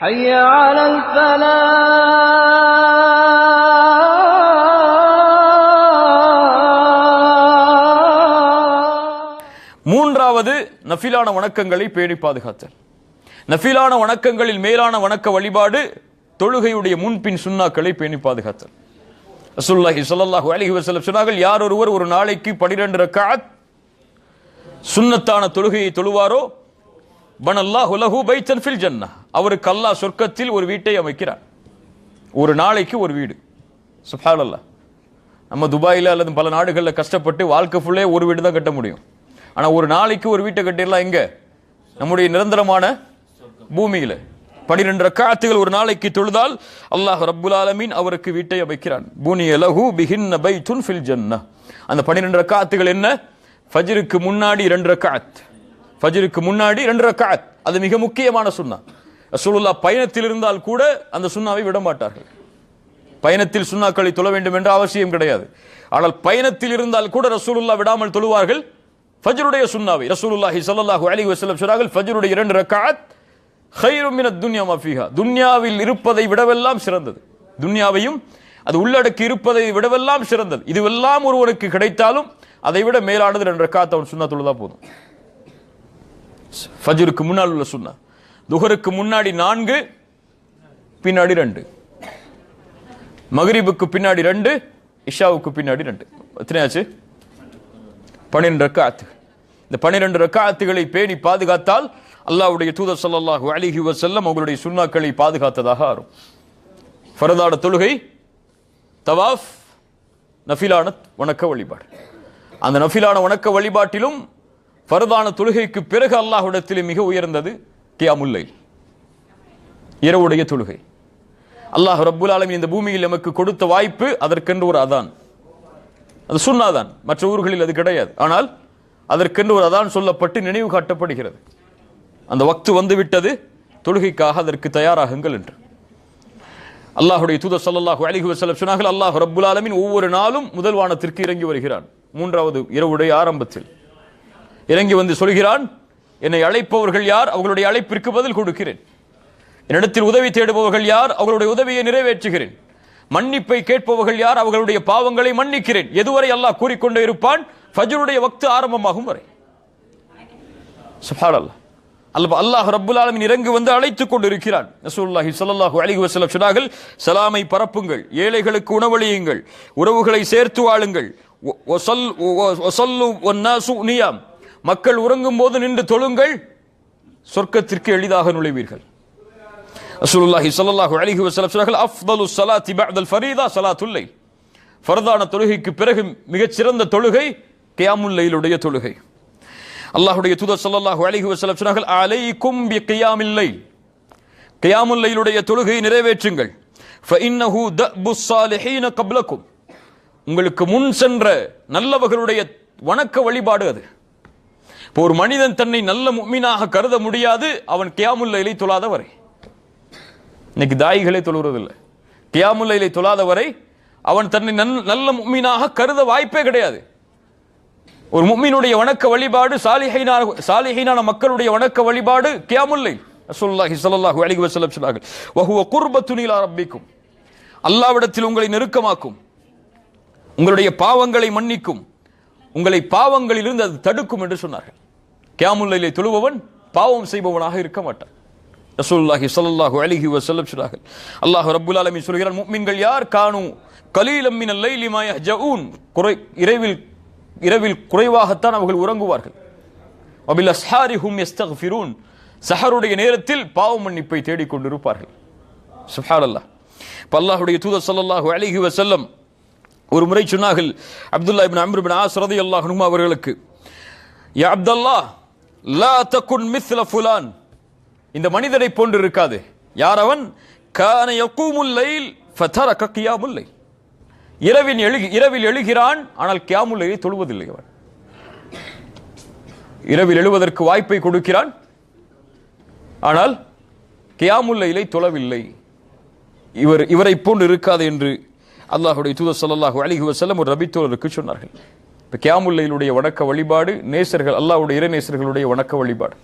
حي على الفلاح மூன்றாவது நஃபிலான வணக்கங்களை பேணி பாதுகாத்தல் நஃபிலான வணக்கங்களில் மேலான வணக்க வழிபாடு தொழுகையுடைய முன்பின் சுண்ணாக்களை பேணி பாதுகாத்தல் ரசூலுல்லாஹி ஸல்லல்லாஹு அலைஹி வஸல்லம் சொன்னார்கள் யார் ஒருவர் ஒரு நாளைக்கு 12 ரக்அத் சுன்னத்தான தொழுகையை தொழுவாரோ பனல்லாஹு லஹு பைத்தன் ஃபில் ஜன்னah அவருக்கு அல்லாஹ் சொர்க்கத்தில் ஒரு வீட்டை அமைக்கிறான் ஒரு நாளைக்கு ஒரு வீடு. சுப்ஹானல்லாஹ் நம்ம துபாயில் அல்லது பல நாடுகளில் கஷ்டப்பட்டு வாழ்க்கை ஃபுல்லே ஒரு வீடு தான் கட்ட முடியும். ஆனால் ஒரு நாளைக்கு ஒரு வீட்டை கட்டிடலாம் எங்கே? நம்முடைய நிரந்தரமான பூமியில். பனிரெண்டு ரக்காத்துகள் ஒரு நாளைக்கு தொழுதால் அல்லாஹ் ரப்புல் ஆலமீன் அவருக்கு வீட்டை அமைக்கிறான். பூனி லஹு பிஹின்ன பைத்துன் ஃபில் ஜன்னah அந்த பனிரெண்டு ரக்காத்துகள் என்ன? ஃபஜ்ருக்கு முன்னாடி இரண்டு ரக்காத். ஃபஜ்ருக்கு முன்னாடி ரெண்டு ரக்காத் அது மிக முக்கியமான சுண்ணா ரசூலுல்லாஹ் பயணத்தில் இருந்தால் கூட அந்த சுண்ணாவை விட மாட்டார்கள். பயணத்தில் சுண்ணாக்களை தொழ வேண்டும் என்ற அவசியம் கிடையாது. ஆனால் பயணத்தில் இருந்தால் கூட ரசூலுல்லா விடாமல் தொழுவார்கள். ஃபஜ்ருடைய சுண்ணாவை ரசூலுல்லாஹி ஸல்லல்லாஹு அலைஹி வஸல்லம் சொன்னார்கள் ஃபஜ்ருடைய இரண்டு ரக்காத் கைரும் மினத் துன்யா மஃபிஹா துன்யாவில் இருப்பதை விடவெல்லாம் சிறந்தது. துன்யாவையும் அது உள்ளடக்கி இருப்பதை விடவெல்லாம் சிறந்தது. இதுவெல்லாம் ஒருவனுக்கு கிடைத்தாலும் அதை விட மேலானது ரெண்டு ரக்காத் அவன் சுண்ணா தொழுதா போதும். ஃபஜருக்கு முன்னால் உள்ள சுன்னா துஹருக்கு முன்னாடி நான்கு பின்னாடி ரெண்டு. மகரீபுக்கு பின்னாடி ரெண்டு இஷாவுக்கு பின்னாடி ரெண்டு. எத்தனையாச்சு? பன்னிரெண்டு ரக்காத்து. இந்த பன்னிரெண்டு ரக்காத்துகளை பேணி பாதுகாத்தால் அல்லாவுடைய தூதர் ஸல்லல்லாஹு அலைஹி வஸல்லம் அவங்களுடைய சுன்னாக்களை பாதுகாத்ததாக ஆறும் ஃபரதாட தொழுகை தவாஃப் நஃபிலான வணக்க வழிபாடு. அந்த நஃபிலான வணக்க வழிபாட்டிலும் ஃபரதான தொழுகைக்கு பிறகு அல்லாஹ்விடத்திலே மிக உயர்ந்தது கியாமுல்லை இரவுடைய தொழுகை. அல்லாஹ் ரப்புல் ஆலமி இந்த பூமியில் நமக்கு கொடுத்த வாய்ப்பு அதற்கென்று ஒரு அதான். அது சுன்னாதான். மற்ற ஊர்களில் அது கிடையாது. ஆனால் அதற்கென்று ஒரு அதான் சொல்லப்பட்டு நினைவு காட்டப்படுகிறது. அந்த வக்து வந்துவிட்டது. தொழுகைக்காக அதற்கு தயாராகுங்கள் என்று. அல்லாஹுடைய தூதர் சல்லாஹூ அலிஹி வசலம் சொன்னார்கள் அல்லாஹ் ரப்புல் ஆலமின் ஒவ்வொரு நாளும் முதல் வானத்திற்கு இறங்கி வருகிறான். மூன்றாவது இரவுடைய ஆரம்பத்தில். இறங்கி வந்து சொல்கிறான் என்னை அழைப்பவர்கள் யார்? அவர்களுடைய அழைப்பிற்கு பதில் கொடுக்கிறேன். என்னிடத்தில் உதவி தேடுபவர்கள் யார்? அவர்களுடைய உதவியை நிறைவேற்றுகிறேன். மன்னிப்பை கேட்பவர்கள் யார்? அவர்களுடைய பாவங்களை மன்னிக்கிறேன். எதுவரை அல்லாஹ் கூறிக்கொண்டே இருப்பான்? ஃபஜ்ருடைய வக்து ஆரம்பமாகும் வரை. சுப்ஹானல்லாஹ் அல்லாஹ் அல்லாஹ் ரப்புல் ஆலமின் இறங்கி வந்து அழைத்துக் கொண்டிருக்கிறான். நசூல்லாஹி ஸல்லல்லாஹு அலைஹி வஸல்லம் சொன்னார்கள் சலாமை பரப்புங்கள் ஏழைகளுக்கு உணவளியுங்கள் உறவுகளை சேர்த்து வாழுங்கள். ஒ- ஒசல் ஒசல்லு ஒன்னாசு நியாம். மக்கள் உறங்கும் போது நின்று தொழுங்கள். சொர்க்கத்திற்கு எளிதாக நுழைவீர்கள். அசுலுல்லாஹி ஸல்லல்லாஹு அலிஹி வசலம் சொன்னார்கள் அஃப்தலு சலா பஅதல் ஃபரீதா சலாத்துல்லை லைல். ஃபர்தான தொழுகைக்கு பிறகு மிகச் சிறந்த தொழுகை கியாமுல்லையிலுடைய தொழுகை. அல்லாஹுடைய தூதர் ஸல்லல்லாஹு அலிஹி வசலம் சொன்னார்கள் அலைக்கும் பி கியாமில்லை கியாமுல்லையிலுடைய கியாமுல் தொழுகையை நிறைவேற்றுங்கள். ஃபஇன்னஹு தஅபு ஸாலிஹீன கப்லக்கும் உங்களுக்கு முன் சென்ற நல்லவர்களுடைய வணக்க வழிபாடு அது. இப்போ ஒரு மனிதன் தன்னை நல்ல முக்மீனாக கருத முடியாது அவன் கியாமுல்ல இலை தொழாத வரை. இன்னைக்கு தாயிகளே கியாமுல்ல இலை தொழாத வரை அவன் தன்னை நல்ல முக்மீனாக கருத வாய்ப்பே கிடையாது. ஒரு முக்மீனுடைய வணக்க வழிபாடு சாலிஹைனான சாலிஹைனான மக்களுடைய வணக்க வழிபாடு கியாமுல்லை ரசூலுல்லாஹி ஸல்லல்லாஹு அலைஹி வஸல்லம் சொன்னார்கள் வஹுவ குர்பத்துன் இலா ரப்பிக்கும். அல்லாஹ்விடத்தில் உங்களை நெருக்கமாக்கும். உங்களுடைய பாவங்களை மன்னிக்கும். உங்களை பாவங்களிலிருந்து அது தடுக்கும் என்று சொன்னார்கள். கியாமுல்லையிலே தொழுபவன் பாவம் செய்பவனாக இருக்க மாட்டான். ரசூல்லாஹி சல்லாஹு அலைஹி வஸல்லம் சொன்னார்கள். அல்லாஹ் ரபுல் அலமி சொல்கிறார் முஃமின்கள் யார்? காணும் கலீலம் மினல் லைலி மா யஹ்ஜஊன் குறை இரவில் இரவில் குறைவாகத்தான் அவர்கள் உறங்குவார்கள். அபில் அஸ்ஹாரி ஹும் யஸ்தக்ஃபிரூன் சஹருடைய நேரத்தில் பாவ மன்னிப்பை தேடிக் கொண்டிருப்பார்கள். அல்லாஹ் இப்போ அல்லாஹுடைய தூதர் ஸல்லல்லாஹு அலைஹி வஸல்லம் ஒரு முறை சொன்னார்கள் Abdullah ibn Amr bin ibn As அவர்களுக்கு யா அப்துல்லாஹ் லா தகுன் மிஸ்ல ஃபுலான். இந்த மனிதரை போன்று இருக்காது. யார் அவன்? கான இரவில் இரவில் எழுகிறான் ஆனால் கியாமுல்லையை தொழுவதில்லை அவன். இரவில் எழுவதற்கு வாய்ப்பை கொடுக்கிறான் ஆனால் கியாமுல்லையிலே தொழவில்லை. இவர் இவரை போன்று இருக்காது என்று அல்லாஹுடைய தூதர் சல்லாஹூ அலிஹி வசல்லம் ஒரு ரபித்தோருக்கு சொன்னார்கள். இப்போ கியாமுல்லையிலுடைய வணக்க வழிபாடு நேசர்கள் அல்லாவுடைய இறை வணக்க வழிபாடு.